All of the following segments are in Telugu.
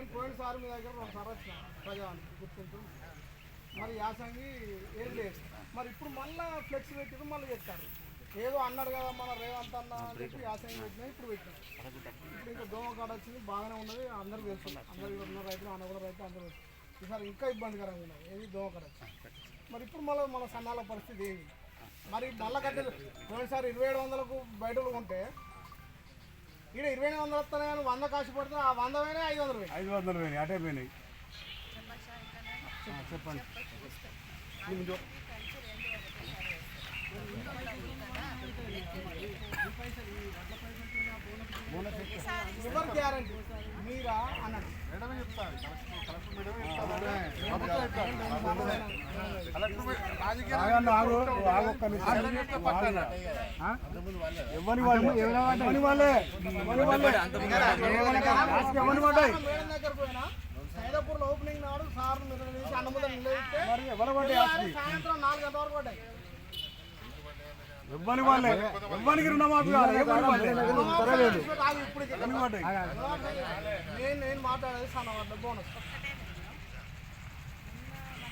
నేను పోయినసారి మీ దగ్గర రెండుసార్లు వచ్చిన ప్రజానికి గుర్తింపు మరి యాసంగి ఏం లేదు. మరి ఇప్పుడు మళ్ళీ ఫ్లెక్స్ పెట్టిరు మళ్ళీ చెప్తారు ఏదో అన్నాడు కదా మన రేవంత్ అన్న అని చెప్పి యాసంగి పెట్టినా ఇప్పుడు పెట్టినారు ఇప్పుడు ఇంకా దోమ కాడ వచ్చింది బాగానే ఉన్నది అందరూ తెలుసు. అందరు ఉన్న రైతులు అన్న కూడా రైతులు అందరూ ఈసారి ఇంకా ఇబ్బందికరంగా ఉన్నది ఏది దోమ కాడ మరి ఇప్పుడు మళ్ళీ మన సన్నాల పరిస్థితి ఏమి మరి నల్ల కట్టెలు పోయినసారి ఇరవై ఏడు వందలకు బయటలు ఉంటే ఇక్కడ ఇరవై ఎనిమిది వందలు వస్తున్నాయి కానీ వంద కాసు పడితే ఆ వంద పోయినాయి ఐదు వందలు పోయినాయి. ఐదు వందలు పోయినాయి అటే పోయినాయి. చెప్పండి ఎవరు గ్యారంటీ? మీరా? అన్నాడు ఆగండి, ఆగు, ఆగు ఒక్క నిమిషం. ఎవరి వాళ్ళే ఎవరి వాళ్ళే ఎవరి వాళ్ళే లాస్ట్కి ఎవరి పడ్డాయి మేడం దగ్గర పోయినా సైదాపూర్లో ఓపెనింగ్ నాడు సార్ నిర్వహించి అన్నముద నిలబెడితే మరి ఎవరి పడ్డాయి ఆస్తి సాయంత్రం నాలుగు గంటల వరకు పడ్డాయి ఎవ్వని వాళ్ళే ఎవ్వనికి రుణమాఫీ కావాలి ఎవరి వాళ్ళే ఇప్పుడు నేను నేను మాట్లాడేది సన్నవాళ్ళ బోనస్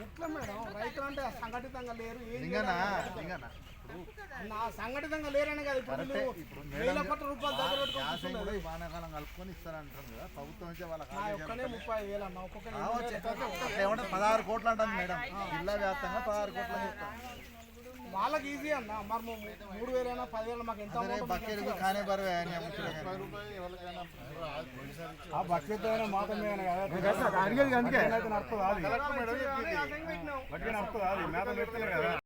ఎట్లా మేడం? రైతులు అంటే సంఘటితంగా లేరు నా సంఘటితంగా లేరనే కదా ఇప్పుడు కరెక్టే. నువ్వు ఇప్పుడు వేల మేడం కోట్ల రూపాయలు దగ్గర వానాకాలం కలుపుకొని ఇస్తారంటారు కదా ప్రభుత్వం నుంచి వాళ్ళకి ముప్పై వేలు అన్న ఒక్కొక్క పదహారు కోట్లు అంటుంది మేడం. జిల్లా వ్యాప్తంగా పదహారు కోట్లు అని చెప్తాం వాళ్ళకి ఈజీ అన్న. మరి మూడు వేలైనా పదివేలు మాకు ఎంత అదే amount బక్కేరికి కానే బరువే అని అమ్ముతారు కానీ. ఆ బకెట్ అయినా మాత మీద కదా. అడిగేది అందుకే. నడుతుంది అది. నడుతుంది అది. మేత పెడుతున్నారు కదా.